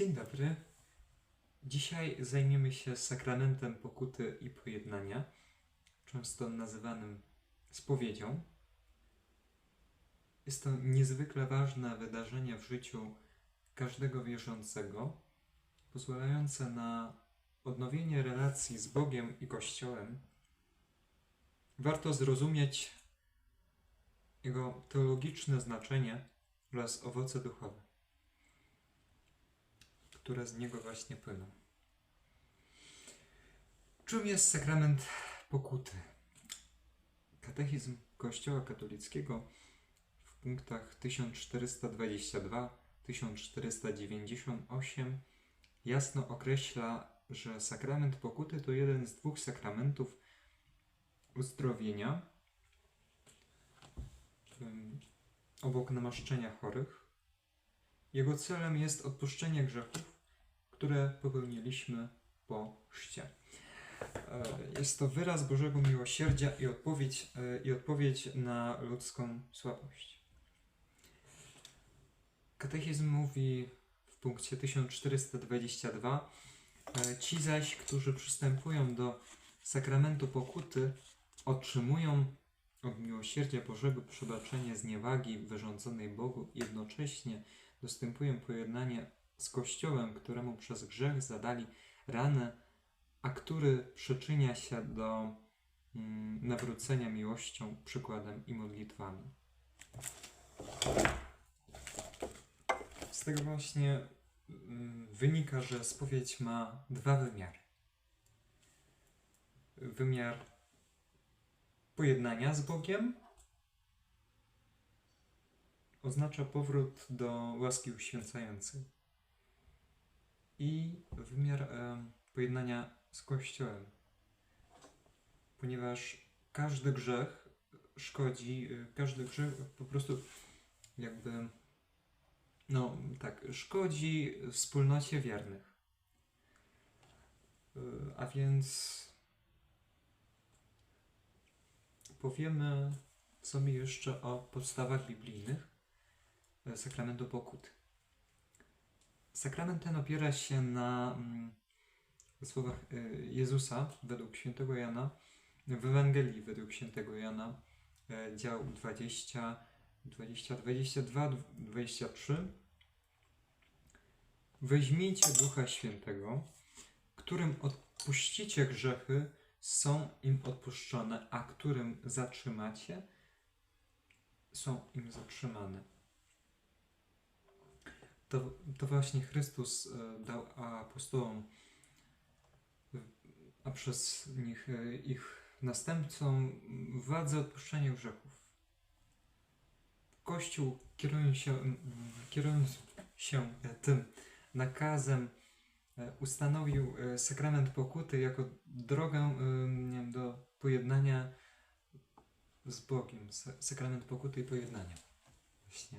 Dzień dobry. Dzisiaj zajmiemy się sakramentem pokuty i pojednania, często nazywanym spowiedzią. Jest to niezwykle ważne wydarzenie w życiu każdego wierzącego, pozwalające na odnowienie relacji z Bogiem i Kościołem. Warto zrozumieć jego teologiczne znaczenie oraz owoce duchowe które z niego właśnie płyną. Czym jest sakrament pokuty? Katechizm Kościoła katolickiego w punktach 1422-1498 jasno określa, że sakrament pokuty to jeden z dwóch sakramentów uzdrowienia obok namaszczenia chorych. Jego celem jest odpuszczenie grzechów, które popełniliśmy po chrzcie. E, Jest to wyraz Bożego miłosierdzia i odpowiedź, e, i odpowiedź na ludzką słabość. Katechizm mówi w punkcie 1422 e, Ci zaś, którzy przystępują do sakramentu pokuty, otrzymują od miłosierdzia Bożego przebaczenie zniewagi wyrządzonej Bogu, jednocześnie dostępują pojednanie z Kościołem, któremu przez grzech zadali ranę, a który przyczynia się do mm, nawrócenia miłością, przykładem i modlitwami. Z tego właśnie mm, wynika, że spowiedź ma dwa wymiary. Wymiar pojednania z Bogiem oznacza powrót do łaski uświęcającej i wymiar e, pojednania z Kościołem, ponieważ każdy grzech szkodzi, e, każdy grzech po prostu jakby, no tak, szkodzi wspólnocie wiernych. E, a więc powiemy sobie jeszcze o podstawach biblijnych e, sakramentu pokuty. Sakrament ten opiera się na mm, słowach e, Jezusa według świętego Jana w Ewangelii według świętego Jana, e, dział 20, 20, 22, 23. Weźmijcie Ducha Świętego, którym odpuścicie grzechy, są im odpuszczone, a którym zatrzymacie, są im zatrzymane. To, to właśnie Chrystus e, dał apostołom, e, a przez nich e, ich następcom władzę odpuszczenia grzechów. Kościół kierując się, kierując się tym nakazem ustanowił sakrament pokuty jako drogę do pojednania z Bogiem. Sa- Sakrament pokuty i pojednania. Właśnie.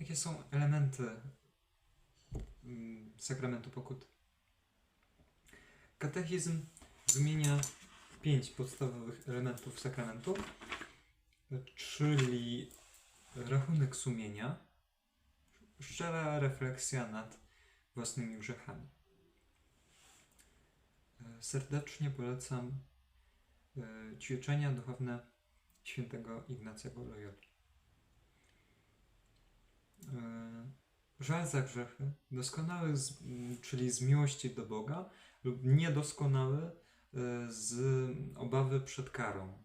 Jakie są elementy mm, sakramentu pokuty? Katechizm wymienia pięć podstawowych elementów sakramentu, czyli rachunek sumienia, szczera refleksja nad własnymi grzechami. Serdecznie polecam e, ćwiczenia duchowne świętego Ignacego Loyoli. E, Żal za grzechy, doskonały, z, czyli z miłości do Boga, lub niedoskonały e, z obawy przed karą.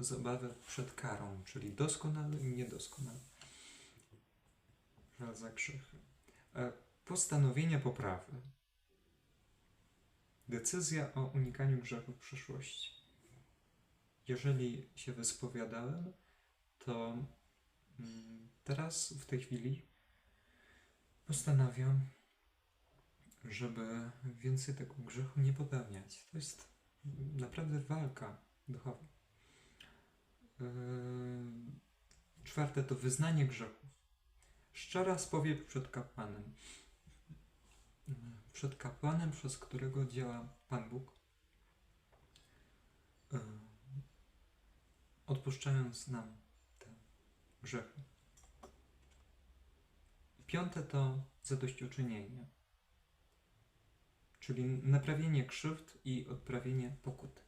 Z obawy przed karą, czyli doskonały i niedoskonały żal za grzechy. E, Postanowienie poprawy. Decyzja o unikaniu grzechu w przyszłości. Jeżeli się wyspowiadałem, to teraz, w tej chwili, postanawiam, żeby więcej tego grzechu nie popełniać. To jest naprawdę walka duchowa. Yy, Czwarte to wyznanie grzechów. Szczera spowiedź przed kapłanem. Przed kapłanem, przez którego działa Pan Bóg. Yy, Odpuszczając nam te grzechy. piąte to zadośćuczynienie, czyli naprawienie krzywd i odprawienie pokut.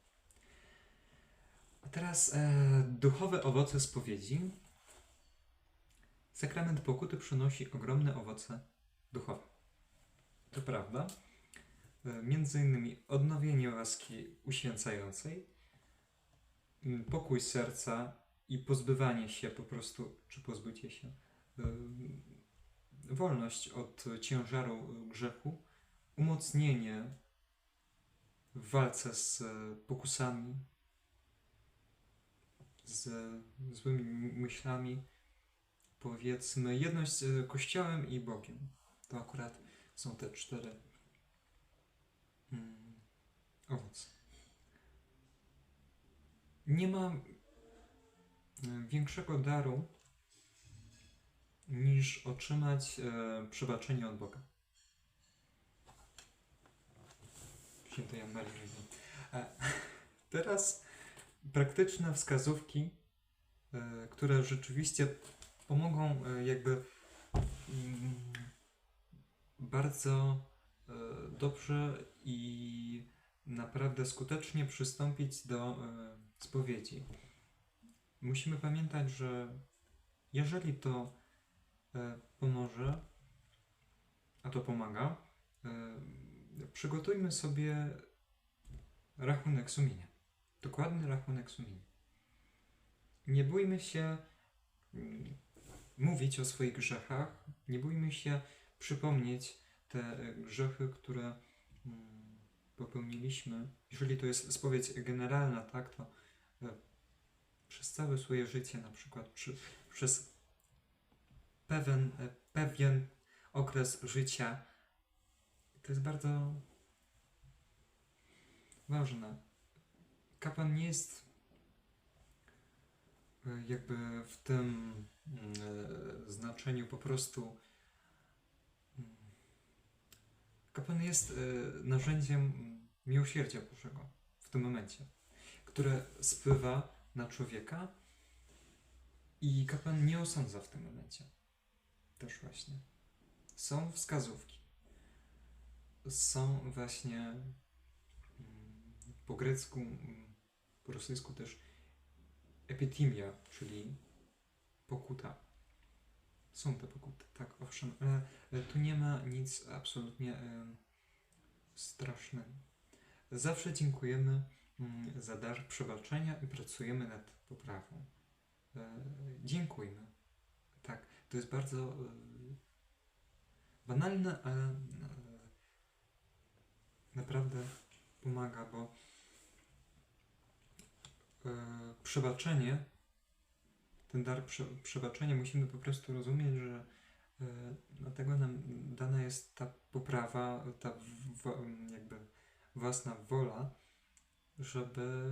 A teraz e, duchowe owoce spowiedzi. Sakrament pokuty przynosi ogromne owoce duchowe. To prawda. E, Między innymi odnowienie łaski uświęcającej, pokój serca i pozbywanie się po prostu, czy pozbycie się, wolność od ciężaru grzechu, umocnienie w walce z pokusami, z złymi myślami, powiedzmy, jedność z Kościołem i Bogiem. To akurat są te cztery mm, owoce. Nie ma większego daru niż otrzymać e, przebaczenie od Boga. Święty Jan Maria. E, teraz praktyczne wskazówki, e, które rzeczywiście pomogą jakby mm, bardzo dobrze i naprawdę skutecznie przystąpić do spowiedzi. Musimy pamiętać, że jeżeli to e, pomoże, a to pomaga, e, przygotujmy sobie rachunek sumienia. Dokładny rachunek sumienia. Nie bójmy się mm, mówić o swoich grzechach, nie bójmy się przypomnieć te e, grzechy, które mm, popełniliśmy. Jeżeli to jest spowiedź generalna, tak, to przez całe swoje życie, na przykład przy, przez pewien, e, pewien okres życia, to jest bardzo ważne. Kapłan nie jest e, jakby w tym mm, e, znaczeniu po prostu. mm, Kapłan jest narzędziem miłosierdzia Bożego w tym momencie, które spływa na człowieka i kapłan nie osądza w tym momencie. Też właśnie. Są wskazówki. Są właśnie mm, po grecku, mm, po rosyjsku też epitimia, czyli pokuta. Są te pokuty, tak, owszem, ale tu nie ma nic absolutnie strasznego. Zawsze dziękujemy za dar przebaczenia i pracujemy nad poprawą. E, dziękujmy. Tak, to jest bardzo e, banalne, ale e, naprawdę pomaga, bo przebaczenie, ten dar prze, przebaczenia musimy po prostu rozumieć, że dlatego nam dana jest ta poprawa, ta jakby własna wola, żeby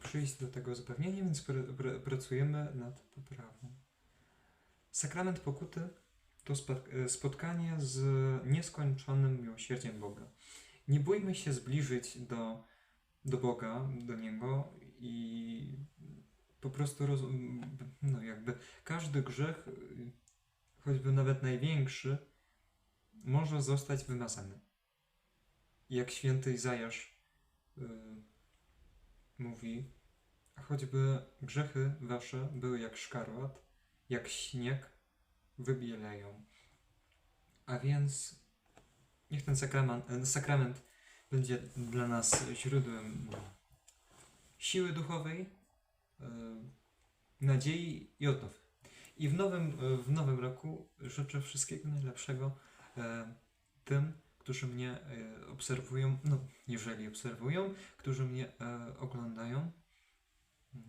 przyjść do tego zupełnienia, więc pr, pr, pracujemy nad poprawą. Sakrament pokuty to spotkanie z nieskończonym miłosierdziem Boga. Nie bójmy się zbliżyć do, do Boga, do Niego i po prostu roz, no jakby każdy grzech, choćby nawet największy, może zostać wymazany. Jak święty Izajasz y, mówi, a choćby grzechy wasze były jak szkarłat, jak śnieg, wybieleją. A więc niech ten sakrament, sakrament będzie dla nas źródłem siły duchowej, e, nadziei i odnowy. I w nowym, w nowym roku życzę wszystkiego najlepszego e, tym, którzy mnie e, obserwują, no jeżeli obserwują, którzy mnie e, oglądają, e,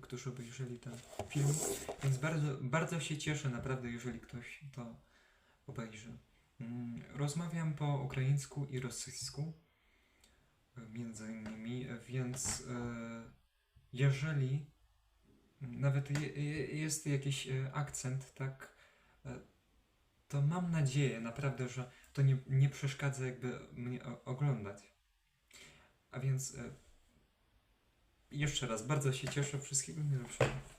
którzy obejrzeli ten film. Więc bardzo, bardzo się cieszę naprawdę, jeżeli ktoś to obejrzy. Mm, Rozmawiam po ukraińsku i rosyjsku, między innymi, więc jeżeli nawet je, je, jest jakiś akcent, tak, to mam nadzieję naprawdę, że to nie, nie przeszkadza jakby mnie oglądać. A więc e, jeszcze raz bardzo się cieszę, wszystkiego najlepszego.